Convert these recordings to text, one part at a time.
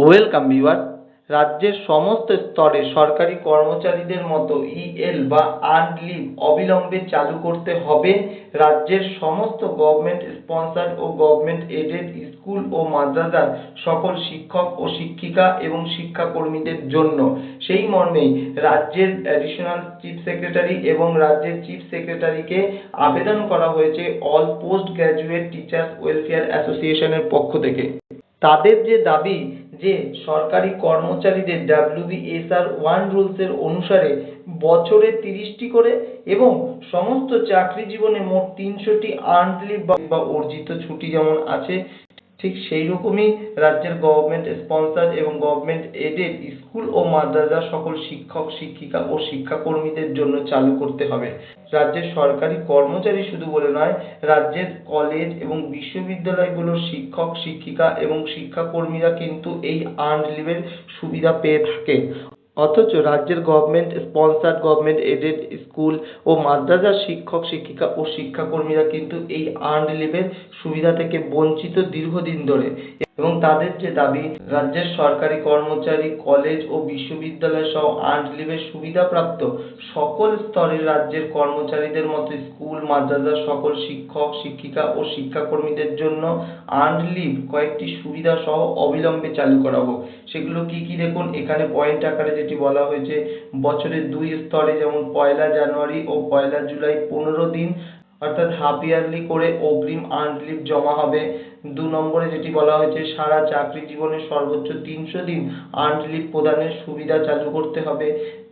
Welcome viewer. রাজ্যের সমস্ত স্তরে সরকারি কর্মচারীদের মতো ইএল বা আর্নড লিভ অবিলম্বে চালু করতে হবে। রাজ্যের সমস্ত গভর্নমেন্ট স্পন্সর্ড ও গভর্নমেন্ট এডেড স্কুল ও মাদ্রাসার সকল শিক্ষক ও শিক্ষিকা এবং শিক্ষাকর্মীদের জন্য। সেই মর্মেই রাজ্যের অ্যাডিশনাল চিফ সেক্রেটারি এবং রাজ্যের চিফ সেক্রেটারিকে আবেদন করা হয়েছে all post graduate teachers welfare অ্যাসোসিয়েশনের পক্ষ থেকে। তাদের যে দাবি যে সরকারি কর্মচারীদের WBSR one rules রুলসের অনুসারে বছরে তিরিশটি করে এবং সমস্ত চাকরি জীবনে মোট তিনশোটি earned leave বা অর্জিত ছুটি যেমন আছে ঠিক সেই রকমই রাজ্যের গভর্নমেন্ট sponsor এবং গভর্নমেন্ট এডেড স্কুল ও মাদ্রাসা সকল শিক্ষক, শিক্ষিকা ও শিক্ষাকর্মীদের জন্য চালু করতে হবে। রাজ্যের সরকারি কর্মচারী শুধু বলে নয়, রাজ্যের কলেজ এবং বিশ্ববিদ্যালয়গুলোর শিক্ষক, শিক্ষিকা এবং শিক্ষাকর্মীরা কিন্তু এই আর্ন লিভের সুবিধা পেয়ে থাকে। অথচ রাজ্যের government sponsored government aided school ও মাদ্রাসার শিক্ষক, শিক্ষিকা ও শিক্ষাকর্মীরা কিন্তু এই আর্নড লিভের সুবিধা থেকে বঞ্চিত দীর্ঘদিন ধরে। এবং তাদের যে দাবি, রাজ্যের সরকারি কর্মচারী, কলেজ ও বিশ্ববিদ্যালয় সহ আর্নড লিভের সুবিধাপ্রাপ্ত সকল স্তরের রাজ্যের কর্মচারীদের মতো স্কুল মাদ্রাসার সকল শিক্ষক, শিক্ষিকা ও শিক্ষাকর্মীদের জন্য আর্নড লিভ কয়েকটি সুবিধা সহ অবিলম্বে চালু করা হোক সেগুলো কি কি দেখুন? এখানে পয়েন্ট আকারে যেটি বলা হয়েছে বছরের দুই স্তরে যেমন পয়লা জানুয়ারি ও পয়লা জুলাই পনেরো দিন অর্থাৎ হাফ ইয়ারলি করে অগ্রিম আর্নড লিভ জমা হবে। দু নম্বরে যেটি বলা হয়েছে, সারা চাকরি জীবনে সর্বোচ্চ তিনশো দিন আর্নড লিভ প্রদানের সুবিধা চালু করতে হবে।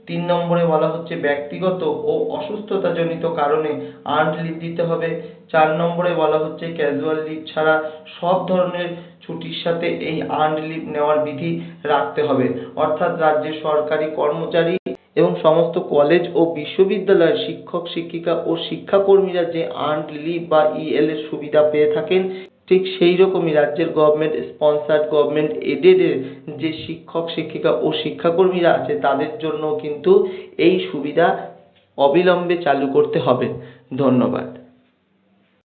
তিন নম্বরে বলা হচ্ছে, ব্যক্তিগত ও অসুস্থতাজনিত কারণে আর্নড লিভ দিতে হবে। চার নম্বরে বলা হচ্ছে ক্যাজুয়াল লিভ ছাড়া সব ধরনের ছুটির সাথে এই আর্নড নেওয়ার বিধি রাখতে হবে। অর্থাৎ রাজ্যের সরকারি কর্মচারী এবং সমস্ত কলেজ ও বিশ্ববিদ্যালয়ের শিক্ষক, শিক্ষিকা ও শিক্ষাকর্মীরা যে আর্নড লিভ বা ইএল এর সুবিধা পেয়ে থাকেন, ঠিক সেই রকমই রাজ্যের গভর্নমেন্ট স্পন্সার্ড গভর্নমেন্ট এডেড এর যে শিক্ষক, শিক্ষিকা ও শিক্ষাকর্মীরা আছে, তাদের জন্য কিন্তু এই সুবিধা অবিলম্বে চালু করতে হবে। ধন্যবাদ।